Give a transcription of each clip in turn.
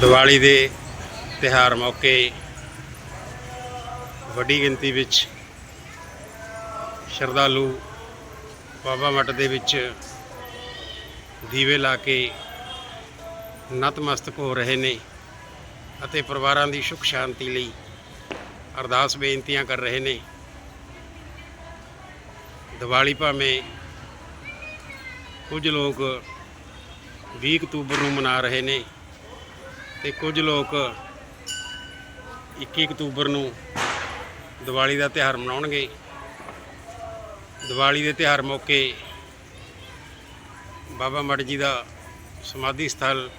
ਦੀਵਾਲੀ ਦੇ ਤਿਹਾਰ ਮੌਕੇ ਵੱਡੀ ਗਿਣਤੀ ਵਿੱਚ ਸ਼ਰਧਾਲੂ ਬਾਬਾ ਮੱਟ ਦੇ ਵਿੱਚ ਦੀਵੇ ਲਾ ਕੇ ਨਤਮਸਤਕ ਹੋ ਰਹੇ ਨੇ ਅਤੇ ਪਰਿਵਾਰਾਂ ਦੀ ਸੁਖ ਸ਼ਾਂਤੀ ਲਈ ਅਰਦਾਸ ਬੇਨਤੀਆਂ ਕਰ ਰਹੇ ਨੇ। ਦੀਵਾਲੀ ਭਾਵੇਂ ਕੁਝ ਲੋਕ 20 ਅਕਤੂਬਰ ਨੂੰ ਮਨਾ ਰਹੇ ਨੇ। ਤੇ ਕੁਝ ਲੋਕ 21 ਅਕਤੂਬਰ ਨੂੰ ਦੀਵਾਲੀ ਦਾ ਤਿਉਹਾਰ ਮਨਾਉਣਗੇ। ਦੀਵਾਲੀ ਦੇ ਤਿਉਹਾਰ ਮੌਕੇ ਬਾਬਾ ਮੜ ਜੀ ਦਾ ਸਮਾਧੀ ਸਥਲ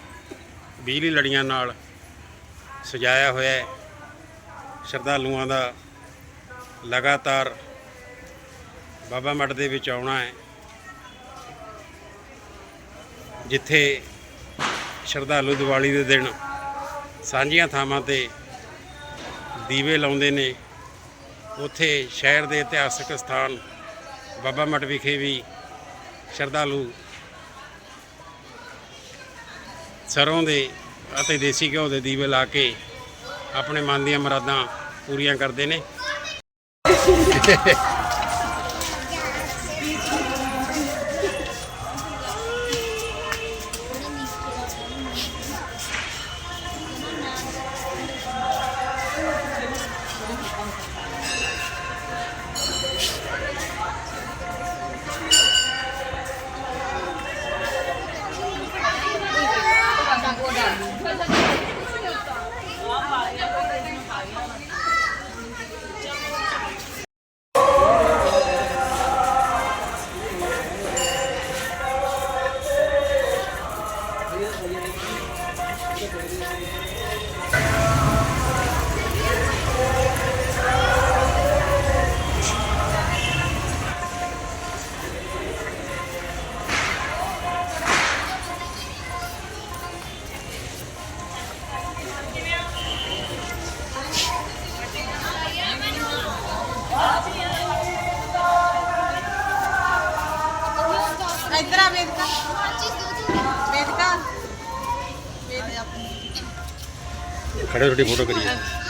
ਬਿਜਲੀ ਲੜੀਆਂ ਨਾਲ ਸਜਾਇਆ ਹੋਇਆ ਹੈ। ਸ਼ਰਧਾਲੂਆਂ ਦਾ ਲਗਾਤਾਰ ਬਾਬਾ ਮੱਠ ਦੇ ਵਿੱਚ ਆਉਣਾ ਹੈ। ਜਿੱਥੇ ਸ਼ਰਧਾਲੂ ਦੀਵਾਲੀ ਦੇ ਦਿਨ ਸਾਂਝੀਆਂ ਥਾਵਾਂ ਤੇ ਦੀਵੇ ਲਾਉਂਦੇ ਨੇ। ਉੱਥੇ ਸ਼ਹਿਰ ਦੇ ਇਤਿਹਾਸਕ ਸਥਾਨ ਬਾਬਾ ਮਠ ਵਿਖੇ ਵੀ ਸ਼ਰਧਾਲੂ ਸਰੋਂ ਦੇ ਅਤੇ ਦੇਸੀ ਘਿਓ ਦੇ ਦੀਵੇ ਲਾ ਕੇ ਆਪਣੇ ਮਨ ਦੀਆਂ ਮੁਰਾਦਾਂ ਪੂਰੀਆਂ ਕਰਦੇ ਨੇ। Entra, entra. ਖੜੇ ਤੁਹਾਡੀ ਫੋਟੋ ਕਰੀਏ।